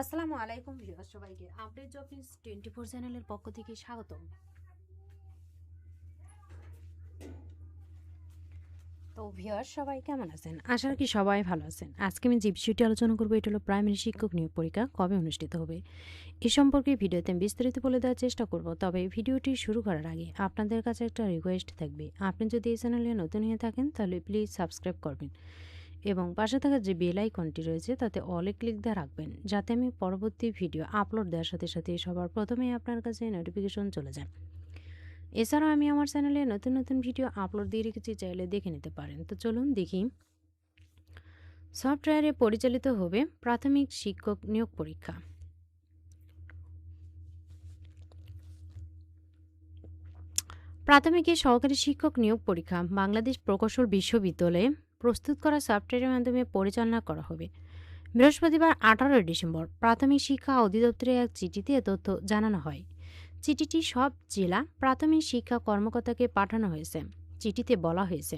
আসসালামু আলাইকুম ভিউয়ার সবাইকে update job news twenty four চ্যানেলের পক্ষ থেকে স্বাগতম। তো ভিউয়ার সবাই কেমন আছেন? আশা রাখি সবাই ভালো আছেন। আজকে আমি যে বিষয়টি আলোচনা করব, এটা হলো প্রাইমারি শিক্ষক নিয়োগ পরীক্ষা, কবে অনুষ্ঠিত হবে? এ সম্পর্কে ভিডিওতে আমি বিস্তারিত বলে দেওয়ার চেষ্টা করব, তবে ভিডিওটি শুরু করার আগে আপনাদের কাছে একটা রিকোয়েস্ট থাকবে। আপনি যদি এই চ্যানেলে নতুন হয়ে থাকেন, তাহলে প্লিজ সাবস্ক্রাইব করবেন। এবং পাশে থাকা যে বেল আইকনটি রয়েছে, তাতে অলে ক্লিক দিয়ে রাখবেন, যাতে আমি পরবর্তী ভিডিও আপলোড দেওয়ার সাথে সাথে সবার প্রথমে আপনার কাছে নোটিফিকেশন চলে যায়। এছাড়াও আমি আমার চ্যানেলে নতুন নতুন ভিডিও আপলোড দিয়ে রেখেছি, চাইলে দেখে নিতে পারেন। তো চলুন দেখি। সফটওয়্যারে পরিচালিত হবে প্রাথমিক শিক্ষক নিয়োগ পরীক্ষা। প্রাথমিকের সহকারী শিক্ষক নিয়োগ পরীক্ষা, বাংলাদেশ প্রকৌশল বিশ্ববিদ্যালয়ে প্রস্তুত করা সফটওয়্যারের মাধ্যমে পরিচালনা করা হবে। বৃহস্পতিবার আঠারোই ডিসেম্বর প্রাথমিক শিক্ষা অধিদপ্তরের এক চিঠিতে তথ্য জানানো হয়। চিঠিটি সব জেলা প্রাথমিক শিক্ষা কর্মকর্তাকে পাঠানো হয়েছে। চিঠিতে বলা হয়েছে,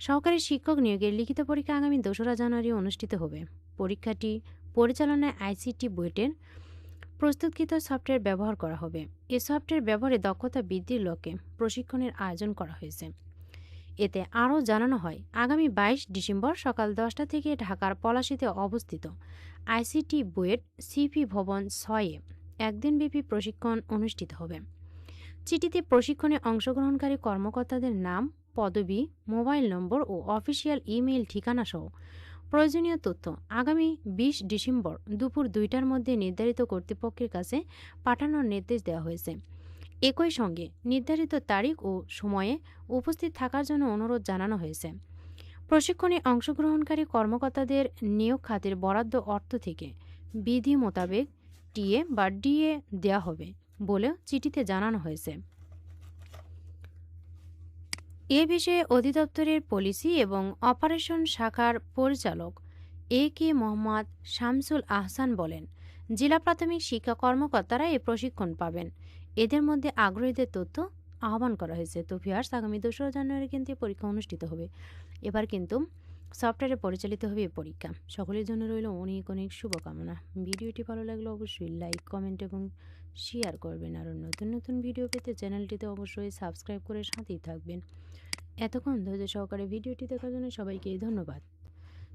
সহকারী শিক্ষক নিয়োগের লিখিত পরীক্ষা আগামী দোসরা জানুয়ারি অনুষ্ঠিত হবে। পরীক্ষাটি পরিচালনায় আইসিটি বুয়েটের প্রস্তুতকৃত সফটওয়্যার ব্যবহার করা হবে। এ সফটওয়্যার ব্যবহারে দক্ষতা বৃদ্ধির লক্ষ্যে প্রশিক্ষণের আয়োজন করা হয়েছে। এতে আরও জানানো হয়, আগামী বাইশ ডিসেম্বর সকাল দশটা থেকে ঢাকার পলাশিতে অবস্থিত আইসিটি বুয়েট সিপি ভবন ছয়ে একদিনব্যাপী প্রশিক্ষণ অনুষ্ঠিত হবে। চিঠিতে প্রশিক্ষণে অংশগ্রহণকারী কর্মকর্তাদের নাম, পদবি, মোবাইল নম্বর ও অফিসিয়াল ইমেইল ঠিকানা সহ প্রয়োজনীয় তথ্য আগামী বিশ ডিসেম্বর দুপুর দুইটার মধ্যে নির্ধারিত কর্তৃপক্ষের কাছে পাঠানোর নির্দেশ দেওয়া হয়েছে। একই সঙ্গে নির্ধারিত তারিখ ও সময়ে উপস্থিত থাকার জন্য অনুরোধ জানানো হয়েছে। প্রশিক্ষণে অংশগ্রহণকারী কর্মকর্তাদের নিয়োগ খাতের বরাদ্দ অর্থ থেকে বিধি মোতাবেক টিএ বা ডিএ দেওয়া হবে বলেও চিঠিতে জানানো হয়েছে। এ বিষয়ে অধিদপ্তরের পলিসি এবং অপারেশন শাখার পরিচালক এ কে মোহাম্মদ শামসুল আহসান বলেন জেলা প্রাথমিক শিক্ষা কর্মকর্তারা এ প্রশিক্ষণ পাবেন। এদের মধ্যে আগ্রহীদের তথ্য আহ্বান করা হয়েছে। তো ভিয়ার্স আগামী দোসরা জানুয়ারি কিন্তু এই পরীক্ষা অনুষ্ঠিত হবে। এবার কিন্তু সফটওয়্যারে পরিচালিত হবে এই পরীক্ষা। সকলের জন্য রইল অনেক অনেক শুভকামনা। ভিডিওটি ভালো লাগলে অবশ্যই লাইক, কমেন্ট এবং শেয়ার করবেন। আর নতুন নতুন ভিডিও পেতে চ্যানেলটিতে অবশ্যই সাবস্ক্রাইব করে সাথেই থাকবেন। এতক্ষণ ধৈর্য সহকারে ভিডিওটি দেখার জন্য সবাইকে ধন্যবাদ।